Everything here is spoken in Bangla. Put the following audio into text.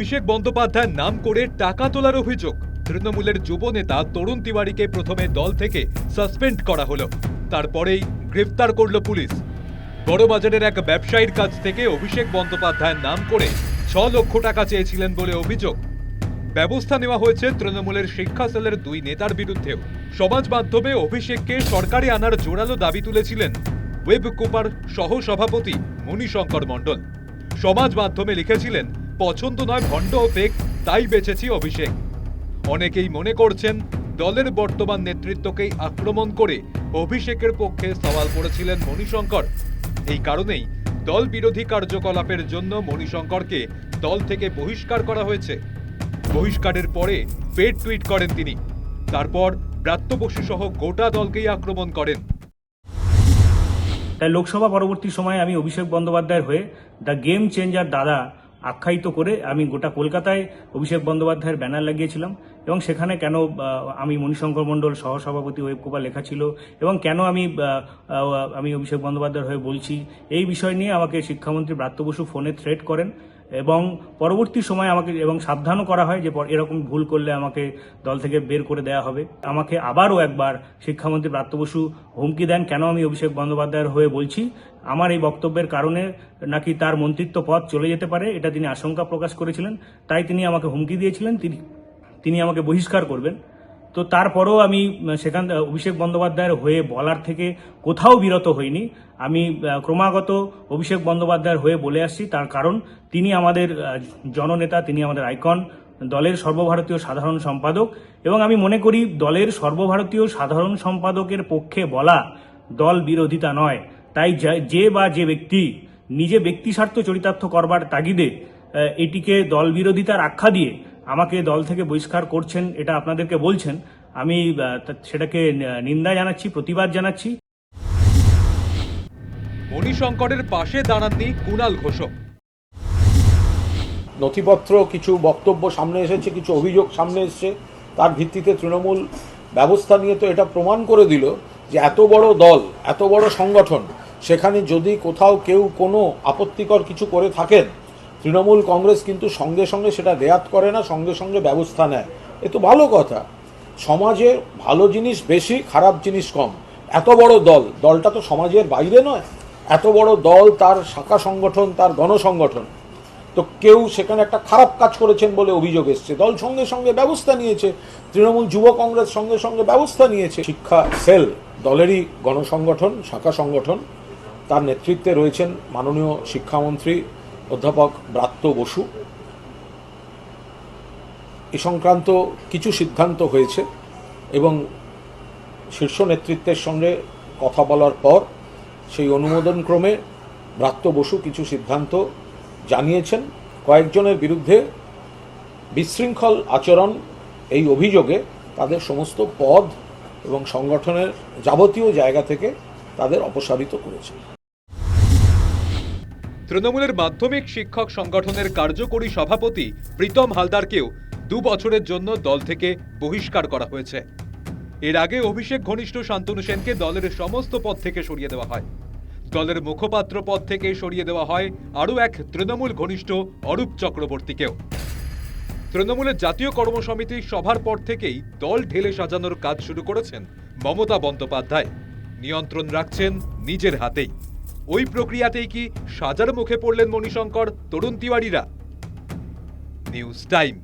অভিষেক বন্দ্যোপাধ্যায়ের নাম করে টাকা তোলার অভিযোগ। তৃণমূলের যুব নেতা তরুণ তিওয়ারিকে প্রথমে দল থেকে সাসপেন্ড করা হলো। তারপরেই গ্রেফতার করল পুলিশ। বড়বাজারের এক ব্যবসায়ীর কাছ থেকে অভিষেক বন্দ্যোপাধ্যায়ের নাম করে ছ লক্ষ টাকা চেয়েছিলেন বলে অভিযোগ। ব্যবস্থা নেওয়া হয়েছে তৃণমূলের শিক্ষা সেলের দুই নেতার বিরুদ্ধেও। সমাজ মাধ্যমে অভিষেককে সরকারে আনার জোরালো দাবি তুলেছিলেন ওয়েব কুপার সহ সভাপতি মণিশঙ্কর মণ্ডল। সমাজ মাধ্যমে লিখেছিলেন পছন্দ নয় ভণ্ড ফেক তাই বেঁচেছি অভিষেক। অনেকেই মনে করছেন, দলের বর্তমান নেতৃত্বকেই আক্রমণ করে অভিষেকের পক্ষে সওয়াল করেছিলেন মণিশঙ্কর। এই কারণেই দল বিরোধী কার্যকলাপের জন্য মণিশঙ্করকে দল থেকে বহিষ্কার করা হয়েছে। বহিষ্কারের পরে ফের টুইট করেন তিনি। তারপর ব্রাত্য বসু সহ গোটা দলকেই আক্রমণ করেন। তাই লোকসভা পরবর্তী সময়ে আমি অভিষেক বন্দ্যোপাধ্যায়ের হয়ে দ্য গেম চেঞ্জার দাদা আখ্যায়িত করে আমি গোটা কলকাতায় অভিষেক বন্দ্যোপাধ্যায়ের ব্যানার লাগিয়েছিলাম এবং সেখানে কেন আমি মণিশঙ্কর মণ্ডল সহসভাপতি ওয়েবকোপা লেখা ছিল এবং কেন আমি আমি অভিষেক বন্দ্যোপাধ্যায়ের হয়ে বলছি, এই বিষয় নিয়ে আমাকে শিক্ষামন্ত্রী ব্রাত্য বসু ফোনে থ্রেট করেন। এবং পরবর্তী সময় আমাকে, এবং সাবধানও করা হয় যে এরকম ভুল করলে আমাকে দল থেকে বের করে দেওয়া হবে। আমাকে আবারও একবার শিক্ষামন্ত্রী ব্রাত্য বসু হুমকি দেন, কেন আমি অভিষেক বন্দ্যোপাধ্যায়ের হয়ে বলছি? আমার এই বক্তব্যের কারণে নাকি তার মন্ত্রিত্ব পদ চলে যেতে পারে? এটা তিনি আশঙ্কা প্রকাশ করেছিলেন। তাই তিনি আমাকে হুমকি দিয়েছিলেন। তিনি তিনি আমাকে বহিষ্কার করবেন। তো তারপরেও আমি সেখান অভিষেক বন্দ্যোপাধ্যায়ের হয়ে বলার থেকে কোথাও বিরত হইনি। আমি ক্রমাগত অভিষেক বন্দ্যোপাধ্যায়ের হয়ে বলে আসছি। তার কারণ, তিনি আমাদের জননেতা, তিনি আমাদের আইকন, দলের সর্বভারতীয় সাধারণ সম্পাদক। এবং আমি মনে করি, দলের সর্বভারতীয় সাধারণ সম্পাদকের পক্ষে বলা দল বিরোধিতা নয়। তাই যা- বা যে ব্যক্তি নিজে ব্যক্তি স্বার্থ চরিতার্থ করবার তাগিদে এটিকে দল বিরোধিতার আখ্যা দিয়ে আমাকে দল থেকে বহিষ্কার করছেন এটা আপনাদেরকে বলছেন। আমি সেটাকে নিন্দা জানাচ্ছি প্রতিবাদ জানাচ্ছি। মণিশঙ্করের পাশে দাঁড়াননি কুণাল ঘোষক। নথিপত্র কিছু বক্তব্য সামনে এসেছে কিছু অভিযোগ সামনে এসেছে। তার ভিত্তিতে তৃণমূল ব্যবস্থা নিয়ে তো এটা প্রমাণ করে দিল যে এত বড় দল এত বড় সংগঠন সেখানে যদি কোথাও কেউ কোনো আপত্তিকর কিছু করে থাকেন তৃণমূল কংগ্রেস কিন্তু সঙ্গে সঙ্গে সেটা রেয়াত করে না, সঙ্গে সঙ্গে ব্যবস্থা নেয়। এ তো ভালো কথা। সমাজে ভালো জিনিস বেশি, খারাপ জিনিস কম। এত বড় দল, দলটা তো সমাজের বাইরে নয়। এত বড় দল, তার শাখা সংগঠন, তার গণসংগঠন। তো কেউ সেখানে একটা খারাপ কাজ করেছেন বলে অভিযোগ এসছে। দল সঙ্গে সঙ্গে ব্যবস্থা নিয়েছে। তৃণমূল যুব কংগ্রেস সঙ্গে সঙ্গে ব্যবস্থা নিয়েছে। শিক্ষা, সেল, দলেরই গণসংগঠন, শাখা সংগঠন। তার নেতৃত্বে রয়েছেন মাননীয় শিক্ষামন্ত্রী অধ্যাপক ব্রাত্য বসু। এ সংক্রান্ত কিছু সিদ্ধান্ত হয়েছে এবং শীর্ষ নেতৃত্বের সঙ্গে কথা বলার পর সেই অনুমোদন ক্রমে ব্রাত্য বসু কিছু সিদ্ধান্ত জানিয়েছেন। কয়েকজনের বিরুদ্ধে বিশৃঙ্খল আচরণ এই অভিযোগে তাদের সমস্ত পদ এবং সংগঠনের যাবতীয় জায়গা থেকে তাদের অপসারিত করেছে। তৃণমূলের মাধ্যমিক শিক্ষক সংগঠনের কার্যকরী সভাপতি প্রীতম হালদারকেও দু বছরের জন্য দল থেকে বহিষ্কার করা হয়েছে। এর আগে অভিষেক ঘনিষ্ঠ শান্তনু সেনকে দলের সমস্ত পদ থেকে সরিয়ে দেওয়া হয়। দলের মুখপাত্র পদ থেকে সরিয়ে দেওয়া হয় আরও এক তৃণমূল ঘনিষ্ঠ অরূপ চক্রবর্তীকেও। তৃণমূলের জাতীয় কর্মসমিতি সভার পর থেকেই দল ঢেলে সাজানোর কাজ শুরু করেছেন মমতা বন্দ্যোপাধ্যায়। নিয়ন্ত্রণ রাখছেন নিজের হাতেই। ওই প্রক্রিয়াতেই কি সাজার মুখে পড়লেন মণিশঙ্কর তরুণ তিওয়ারিরা। News time.